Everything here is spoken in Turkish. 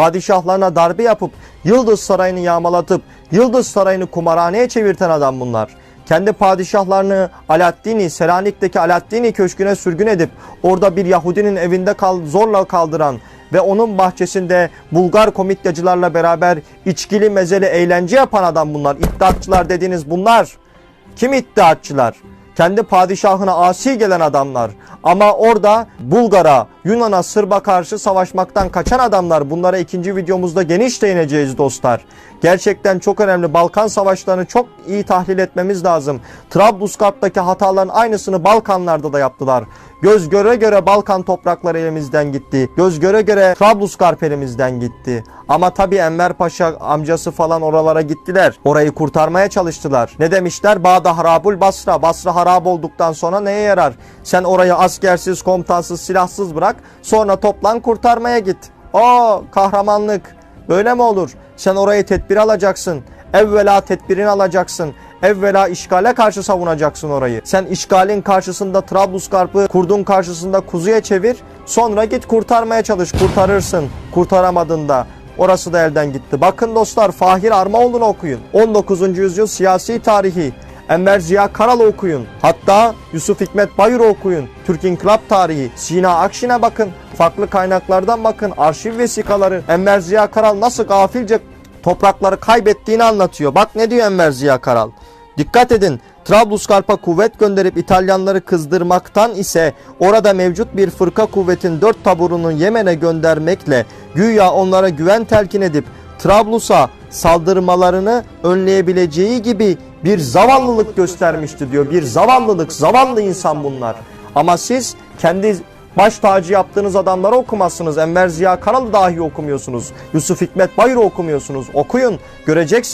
padişahlarına darbe yapıp Yıldız Sarayı'nı yağmalatıp Yıldız Sarayı'nı kumarhaneye çevirten adam bunlar. Kendi padişahlarını Alaaddin'i, Selanik'teki Alaaddin'i köşküne sürgün edip orada bir Yahudinin evinde kal, zorla kaldıran ve onun bahçesinde Bulgar komityacılarla beraber içkili mezeli eğlence yapan adam bunlar. İddiatçılar dediğiniz bunlar. Kim iddiatçılar? Kendi padişahına asi gelen adamlar. Ama orada Bulgar'a, Yunan'a, Sırp'a karşı savaşmaktan kaçan adamlar. Bunlara ikinci videomuzda geniş değineceğiz dostlar. Gerçekten çok önemli. Balkan savaşlarını çok iyi tahlil etmemiz lazım. Trablusgarp'taki hataların aynısını Balkanlarda da yaptılar. Göz göre göre Balkan toprakları elimizden gitti. Göz göre göre Trablusgarp elimizden gitti. Ama tabi Enver Paşa amcası falan oralara gittiler. Orayı kurtarmaya çalıştılar. Ne demişler? Bağda harabul Basra. Basra harap olduktan sonra neye yarar? Sen orayı askersiz, komutansız, silahsız bırak. Sonra toplan kurtarmaya git. O kahramanlık. Böyle mi olur? Sen orayı tedbir alacaksın. Evvela tedbirini alacaksın. Evvela işgale karşı savunacaksın orayı. Sen işgalin karşısında Trablusgarp'ı kurdun karşısında kuzuya çevir. Sonra git kurtarmaya çalış. Kurtarırsın. Kurtaramadın da. Orası da elden gitti. Bakın dostlar Fahir Armaoğlu'nu okuyun. 19. yüzyıl siyasi tarihi. Enver Ziya Karal'ı okuyun. Hatta Yusuf Hikmet Bayır'ı okuyun. Türk İnkılap tarihi. Sina Akşin'e bakın. Farklı kaynaklardan bakın. Arşiv vesikaları. Enver Ziya Karal nasıl gafilce toprakları kaybettiğini anlatıyor. Bak ne diyor Enver Ziya Karal. Dikkat edin. Trablusgarp'a kuvvet gönderip İtalyanları kızdırmaktan ise orada mevcut bir fırka kuvvetin dört taburunu Yemen'e göndermekle güya onlara güven telkin edip Trablus'a saldırmalarını önleyebileceği gibi bir zavallılık göstermişti diyor. Bir zavallılık, zavallı insan bunlar. Ama siz kendi baş tacı yaptığınız adamları okumazsınız. Enver Ziya Karal'ı dahi okumuyorsunuz. Yusuf Hikmet Bayır'ı okumuyorsunuz. Okuyun, göreceksiniz.